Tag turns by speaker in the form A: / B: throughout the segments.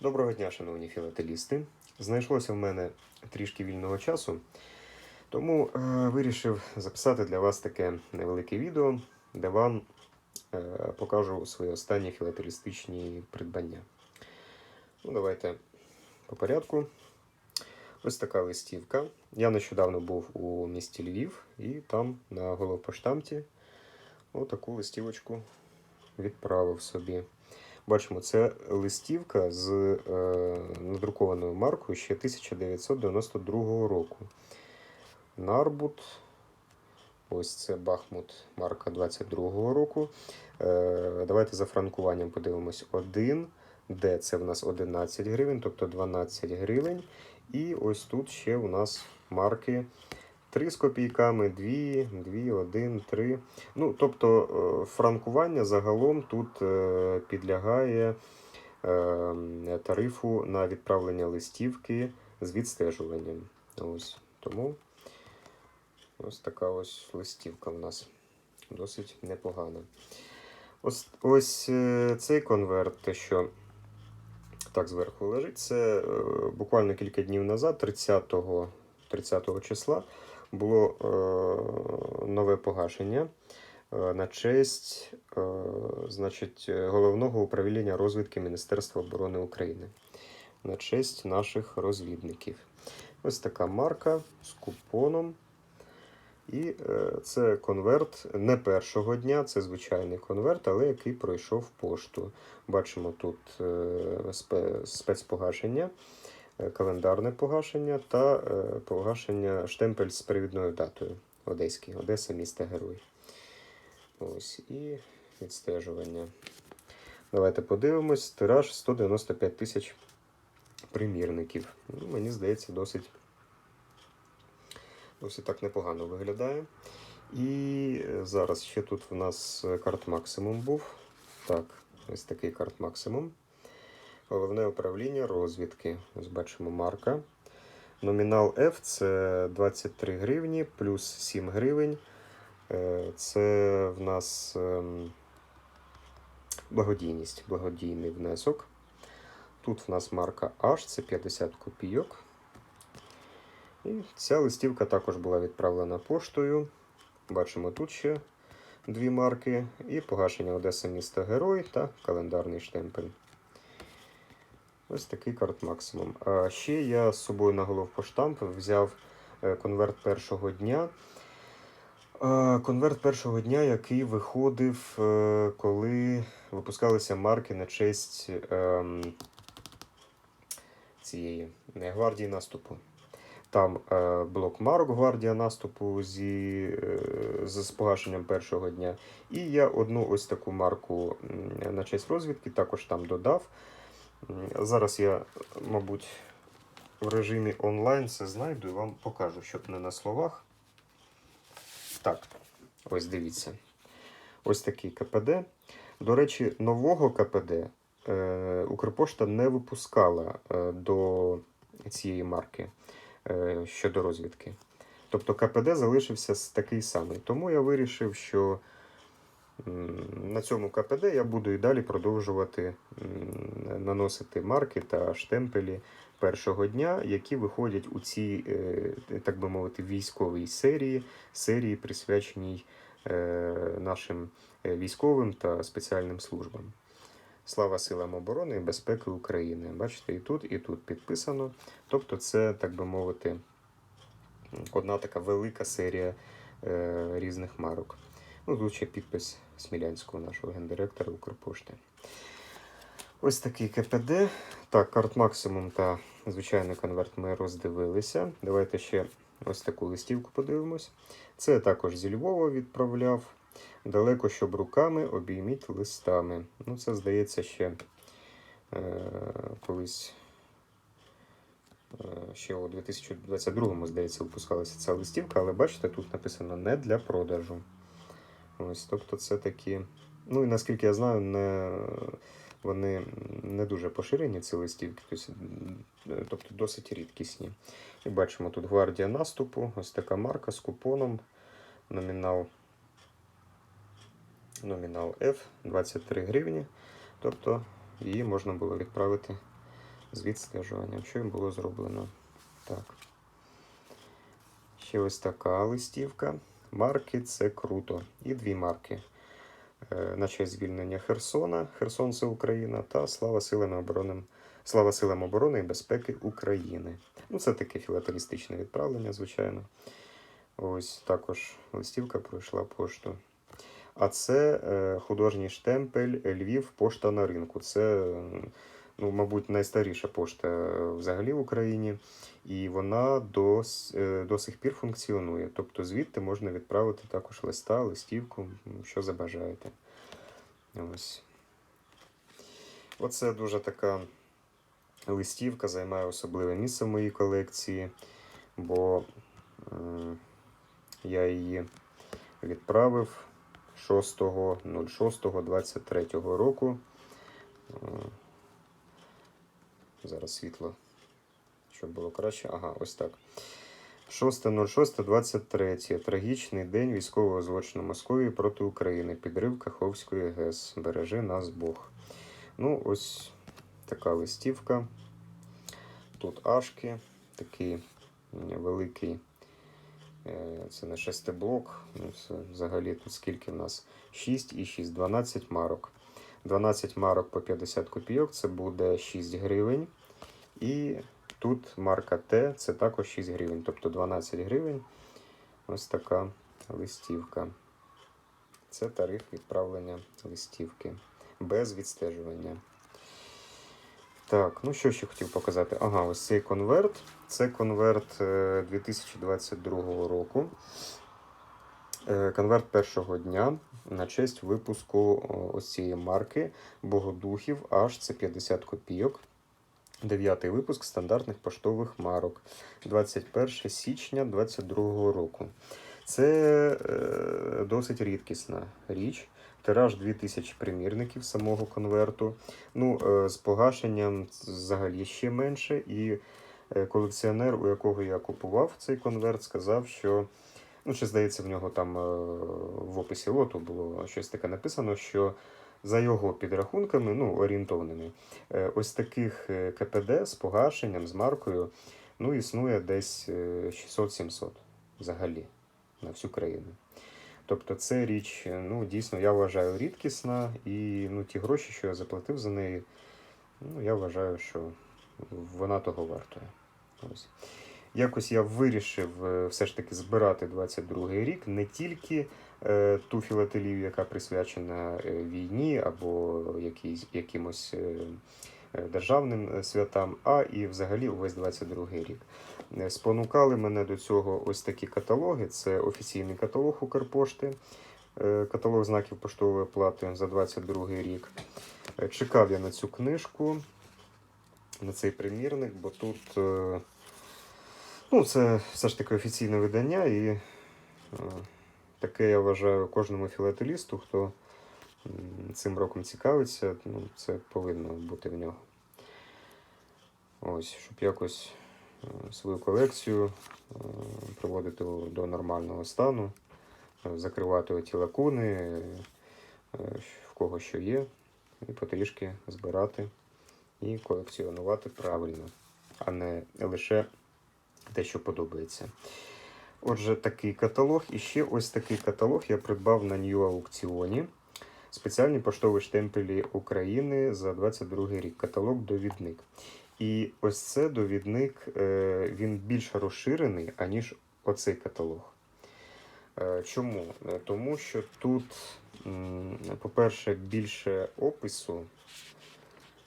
A: Доброго дня, шановні філателісти. Знайшлося в мене трішки вільного часу, тому е, вирішив записати для вас таке невелике відео, де вам е, покажу свої останні філателістичні придбання. Ну, давайте по порядку. Ось така листівка. Я нещодавно був у місті Львів і там на головпоштамті отаку листівочку відправив собі. Бачимо, це листівка з е, надрукованою маркою ще 1992 року. Нарбут. Ось це Бахмут марка 22-го року. Е, давайте за франкуванням подивимось. 1, Д це в нас 11 гривень, тобто 12 гривень. І ось тут ще у нас марки 3 з копійками, 2, 2, 1, 3. Ну, тобто е, франкування загалом тут е, підлягає е, тарифу на відправлення листівки з відстежуванням. Ось. Тому ось така ось листівка в нас досить непогана. Ось, ось цей конверт, що так зверху лежить, це буквально кілька днів назад, 30, 30 числа, було е, нове погашення е, на честь е, значить, головного управління розвідки Міністерства оборони України. На честь наших розвідників. Ось така марка з купоном. І е, це конверт не першого дня, це звичайний конверт, але який пройшов пошту. Бачимо тут е, спецпогашення, календарне погашення та е, погашення штемпель з перевідною датою. Одеський, Одеса, місто Герой. Ось і відстежування. Давайте подивимось. Тираж 195 тисяч примірників. Ну, мені здається, досить Досить так непогано виглядає. І зараз ще тут в нас карт максимум був. Так, ось такий карт максимум. Головне управління розвідки. Ось бачимо марка. Номінал F це 23 гривні плюс 7 гривень. Е, Це в нас ем, благодійність, благодійний внесок. Тут в нас марка H, це 50 копійок. І ця листівка також була відправлена поштою. Бачимо тут ще дві марки. І погашення Одеса міста Герой та календарний штемпель. Ось такий карт максимум. А ще я з собою на головпоштамп взяв е, конверт першого дня. Конверт першого дня, який виходив, е, коли випускалися марки на честь ем, цієї гвардії наступу. Там е, блок марок гвардія наступу зі, з погашенням першого дня. І я одну ось таку марку на честь розвідки також там додав. Зараз я, мабуть, в режимі онлайн це знайду і вам покажу, щоб не на словах. Так, ось дивіться. Ось такий КПД. До речі, нового КПД е, Укрпошта не випускала е, до цієї марки е, щодо розвідки. Тобто КПД залишився такий самий. Тому я вирішив, що на цьому КПД я буду і далі продовжувати наносити марки та штемпелі першого дня, які виходять у цій, е, так би мовити, військовій серії, серії присвяченій е, нашим е, військовим та спеціальним службам. Слава силам оборони і безпеки України. Бачите, і тут, і тут підписано. Тобто, це, так би мовити, одна така велика серія е, різних марок. Ну, тут ще підпис Смілянського, нашого гендиректора Укрпошти. Ось такий КПД. Так, карт максимум та звичайний конверт ми роздивилися. Давайте ще ось таку листівку подивимось. Це також зі Львова відправляв. Далеко, щоб руками обійміть листами. Ну, це здається ще е, колись. е, Ще у 2022-му, здається, випускалася ця листівка, але бачите, тут написано не для продажу. Ось, тобто це такі. Ну і наскільки я знаю, не, вони не дуже поширені, ці листівки, е, тобто досить рідкісні. І бачимо тут гвардія наступу, ось така марка з купоном, номінал номінал F 23 гривні. Тобто її можна було відправити з відстежуванням, що їм було зроблено. Так. Ще ось така листівка. Марки це круто. І дві марки. Е, На честь звільнення Херсона, Херсон це Україна та Слава силам оборони, Слава силам оборони і безпеки України. Ну, це таке філателістичне відправлення, звичайно. Ось також листівка пройшла пошту. А це е, художній штемпель Львів, пошта на ринку. Це, ну, мабуть, найстаріша пошта е, взагалі в Україні, і вона до, е, до сих пір функціонує. Тобто звідти можна відправити також листа, листівку, що забажаєте. Ось. Оце дуже така листівка займає особливе місце в моїй колекції, бо я її відправив 6.06.23 року. Зараз світло, щоб було краще. Ага, ось так. 6.06.23. Трагічний день військового злочину Московії проти України. Підрив Каховської ГЕС. Бережи нас Бог. Ну, ось така листівка. Тут ашки, такий великий. е, Це не шестиблок. Ну, взагалі тут скільки в нас? 6 і 6, 12 марок. 12 марок по 50 копійок це буде 6 гривень. І тут марка Т це також 6 гривень, тобто 12 гривень. Ось така листівка. Це тариф відправлення листівки без відстежування. Так, ну що ще хотів показати? Ага, ось цей конверт. Це конверт е, 2022 року. Е, Конверт першого дня на честь випуску ось цієї марки Богодухів аж це 50 копійок. Дев'ятий випуск стандартних поштових марок 21 січня 2022 року. Це е, досить рідкісна річ. Тираж 2000 примірників самого конверту. Ну, е, з погашенням взагалі ще менше. І е, колекціонер, у якого я купував цей конверт, сказав, що ну, ще здається, в нього там е, в описі лоту було щось таке написано, що за його підрахунками, ну, орієнтовними, е, ось таких е, КПД з погашенням, з маркою, ну, існує десь е, 600-700 взагалі на всю країну. Тобто це річ, ну, дійсно, я вважаю рідкісна, і ну, ті гроші, що я заплатив за неї, ну, я вважаю, що вона того вартує. Ось. Якось я вирішив е, все ж таки збирати 22-й рік не тільки е, ту філателію, яка присвячена е, війні або якійсь, якимось державним святам, а і взагалі увесь 22-й рік. Спонукали мене до цього ось такі каталоги. Це офіційний каталог Укрпошти, каталог знаків поштової плати за 22 рік. Чекав я на цю книжку, на цей примірник, бо тут ну, це все ж таки офіційне видання, і е, таке я вважаю кожному філателісту, хто цим роком цікавиться, ну, це повинно бути в нього. Ось, щоб якось е, свою колекцію е, приводити до нормального стану, закривати оті лакуни, в кого що є, і потрішки збирати і колекціонувати правильно, а не лише те, що подобається. Отже, такий каталог. І ще ось такий каталог я придбав на Нью аукціоні. Спеціальні поштові штемпелі України за 22 рік. Каталог довідник. І ось це довідник, е, він більш розширений, аніж оцей каталог. Е, Чому? Е, Тому що тут, по-перше, більше опису,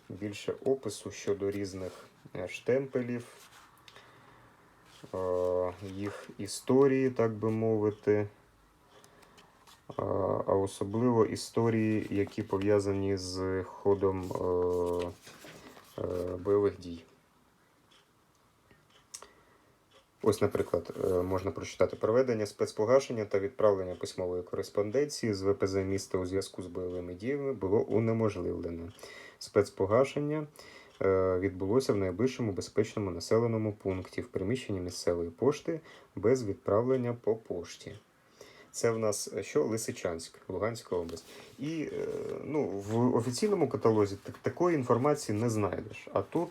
A: більше опису щодо різних штемпелів, їх історії, так би мовити, е, а особливо історії, які пов'язані з ходом е, е, бойових дій. Ось, наприклад, е, можна прочитати проведення спецпогашення та відправлення письмової кореспонденції з ВПЗ міста у зв'язку з бойовими діями було унеможливлено. Спецпогашення е, відбулося в найближчому безпечному населеному пункті в приміщенні місцевої пошти без відправлення по пошті. Це в нас е, що? Лисичанськ, Луганська область. І е, ну, в офіційному каталозі так, такої інформації не знайдеш. А тут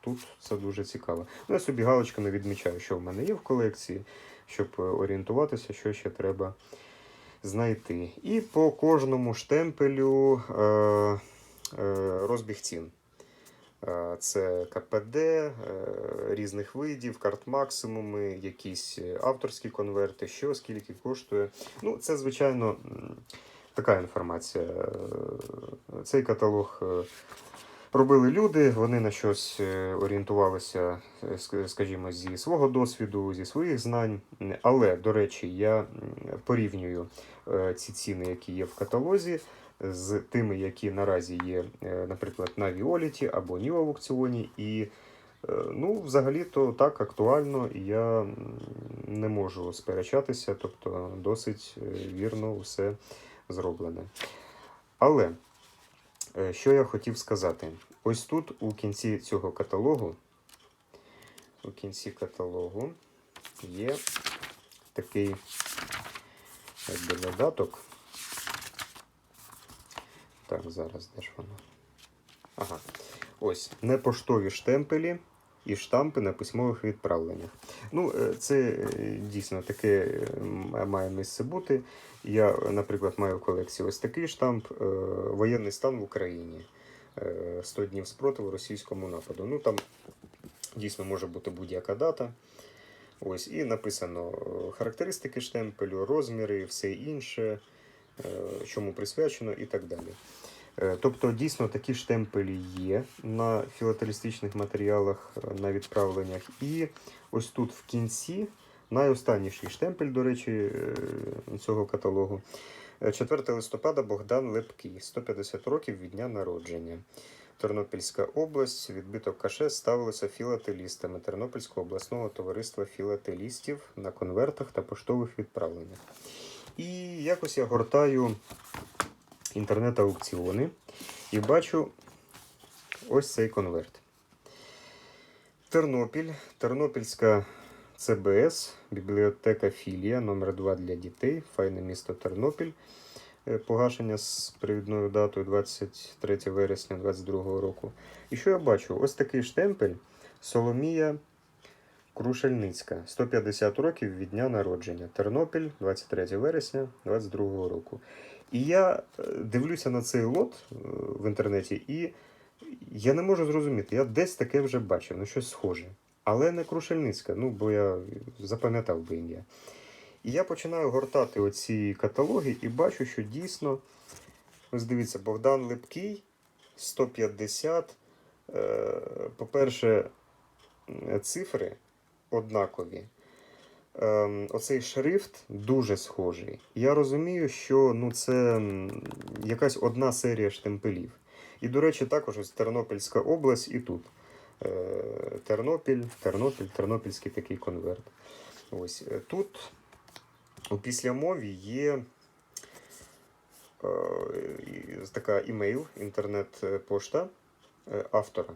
A: тут це дуже цікаво. Ну, я собі галочками відмічаю, що в мене є в колекції, щоб е, орієнтуватися, що ще треба знайти. І по кожному штемпелю е, е, розбіг цін. Е, Це КПД е, різних видів, карт максимуми, якісь авторські конверти, що скільки коштує. Ну, це, звичайно, така інформація. Е, Цей каталог робили люди, вони на щось орієнтувалися, скажімо, зі свого досвіду, зі своїх знань. Але, до речі, я порівнюю ці ціни, які є в каталозі, з тими, які наразі є, е, наприклад, на Віоліті або Нью аукціоні. І е, ну, взагалі-то так актуально, і я не можу сперечатися, тобто досить е, вірно все зроблене. Але що я хотів сказати? Ось тут у кінці цього каталогу, у кінці каталогу є такий якби додаток. Так, зараз де ж воно? Ага. Ось непоштові штемпелі і штампи на письмових відправленнях. Ну, е, це е, дійсно таке е, має місце бути. Я, наприклад, маю в колекції ось такий штамп Воєнний стан в Україні. е, 100 днів спротиву російському нападу. Ну там дійсно може бути будь-яка дата. Ось, і написано характеристики штемпелю, розміри, все інше, чому присвячено і так далі. Е, Тобто, дійсно такі штемпелі є на філателістичних матеріалах, е, на відправленнях. І ось тут в кінці найостанніший штемпель, до речі, е, цього каталогу. Е, 4 листопада Богдан Лепкий, 150 років від дня народження. Тернопільська область, відбиток каше ставилося філателістами Тернопільського обласного товариства філателістів на конвертах та поштових відправленнях. І якось я гортаю інтернет-аукціони і бачу ось цей конверт. Тернопіль, Тернопільська ЦБС, бібліотека Філія номер 2 для дітей, файне місто Тернопіль. Е, Погашення з привідною датою 23 вересня 2022 року. І що я бачу? Ось такий штемпель Соломія Крушельницька, 150 років від дня народження. Тернопіль, 23 вересня 2022 року. І я е, дивлюся на цей лот е, в інтернеті, і я не можу зрозуміти, я десь таке вже бачив, ну щось схоже. Але не Крушельницька, ну бо я запам'ятав би ім'я. І я починаю гортати оці каталоги і бачу, що дійсно, ось дивіться, Богдан Липкий 150. Е, По-перше, цифри однакові. Ем, Оцей шрифт дуже схожий. Я розумію, що ну, це якась одна серія штемпелів. І, до речі, також ось Тернопільська область і тут. Е, Тернопіль, Тернопіль, Тернопільський такий конверт. Ось е, тут у післямові є е, така імейл, інтернет-пошта е, автора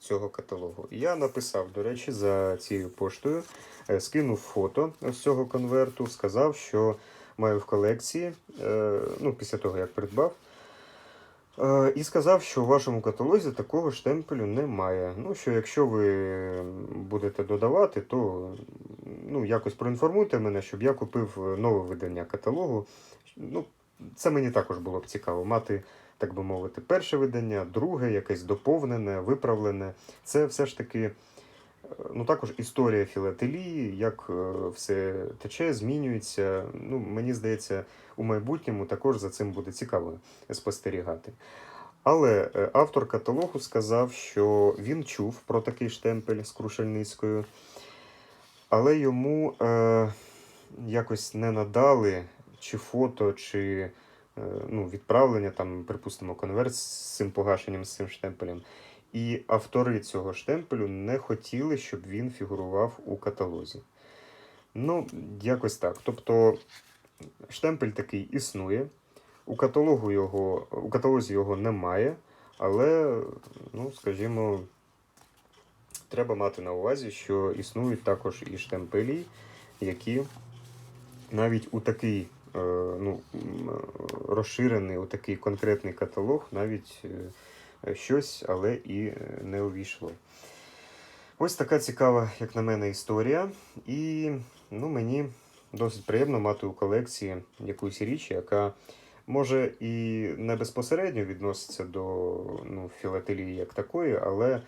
A: цього каталогу. Я написав, до речі, за цією поштою, е, скинув фото з цього конверту, сказав, що маю в колекції, е, ну, після того, як придбав. Е, І сказав, що в вашому каталозі такого штемпелю немає. Ну, що якщо ви будете додавати, то ну, якось проінформуйте мене, щоб я купив нове видання каталогу. Ну, це мені також було б цікаво мати, так би мовити, перше видання, друге, якесь доповнене, виправлене. Це все ж таки. е, Ну, також історія філателії, як е, все тече, змінюється. Ну, мені здається, у майбутньому також за цим буде цікаво спостерігати. Але е, автор каталогу сказав, що він чув про такий штемпель з Крушельницькою, але йому е, якось не надали чи фото, чи ну, відправлення, там, припустимо, конверт з цим погашенням, з цим штемпелем. І автори цього штемпелю не хотіли, щоб він фігурував у каталозі. Ну, якось так. Тобто штемпель такий існує. У каталогу його, у каталозі його немає, але, ну, скажімо, треба мати на увазі, що існують також і штемпелі, які навіть у такий е, ну, розширений, у такий конкретний каталог навіть е, щось, але і е, не увійшло. Ось така цікава, як на мене, історія. І ну, мені досить приємно мати у колекції якусь річ, яка може і не безпосередньо відноситься до ну, філателії як такої, але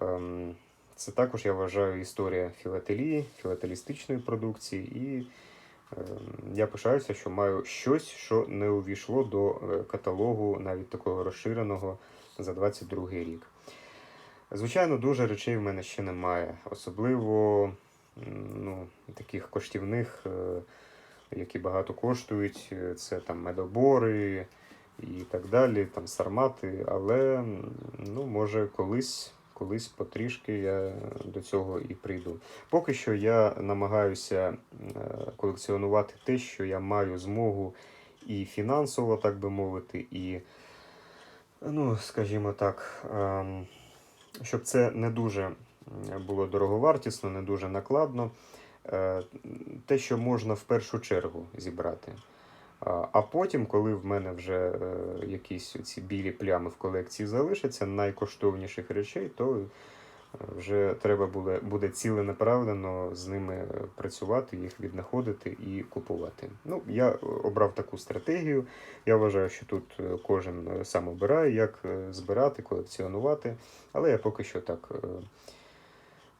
A: ем, це також, я вважаю, історія філателії, філателістичної продукції. І я пишаюся, що маю щось, що не увійшло до е, каталогу навіть такого розширеного за 22 рік. Звичайно, дуже речей в мене ще немає. Особливо ну, таких коштівних, е, які багато коштують. Е, Це там медобори і так далі, там сармати. Але ну, може колись, колись потрішки я до цього і прийду. Поки що я намагаюся е, колекціонувати те, що я маю змогу і фінансово, так би мовити, і, ну, скажімо так. ем, щоб це не дуже було дороговартісно, не дуже накладно. Е, Те, що можна в першу чергу зібрати. А потім, коли в мене вже е, якісь ці білі плями в колекції залишаться, найкоштовніших речей, то е, вже треба буде, буде ціленаправленно з ними е, працювати, їх віднаходити і купувати. Ну, я обрав таку стратегію. Я вважаю, що тут е, кожен е, сам обирає, як е, збирати, колекціонувати, але я поки що так е,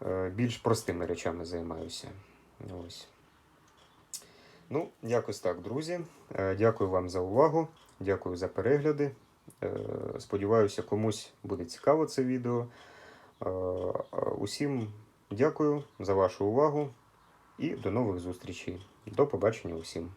A: е, більш простими речами займаюся. Ось. Ну, якось так, друзі. Е, Дякую вам за увагу, дякую за перегляди. Е, Сподіваюся, комусь буде цікаво це відео. Е, Усім дякую за вашу увагу і до нових зустрічей. До побачення усім.